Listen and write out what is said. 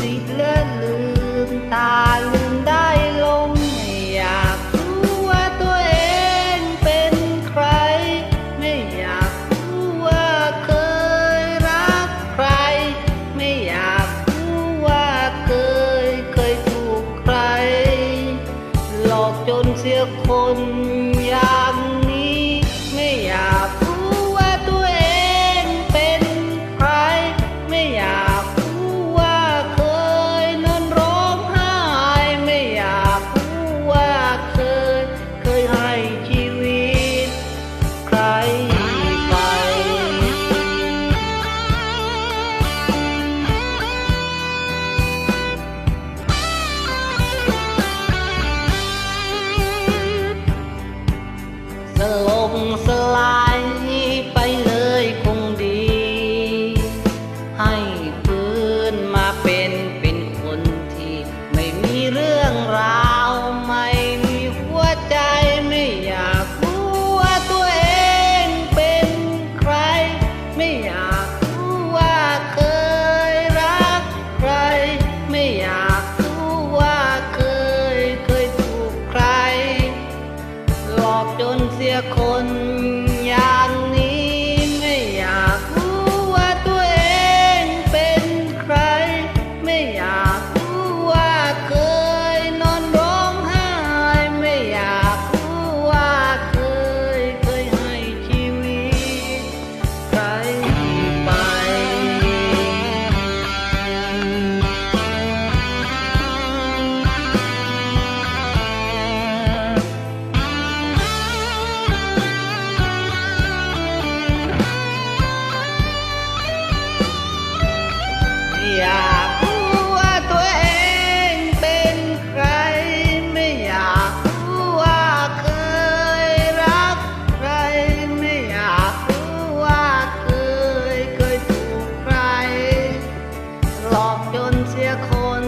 ติดเลือนลืมตาล សលប់ស្លា คน เสียคน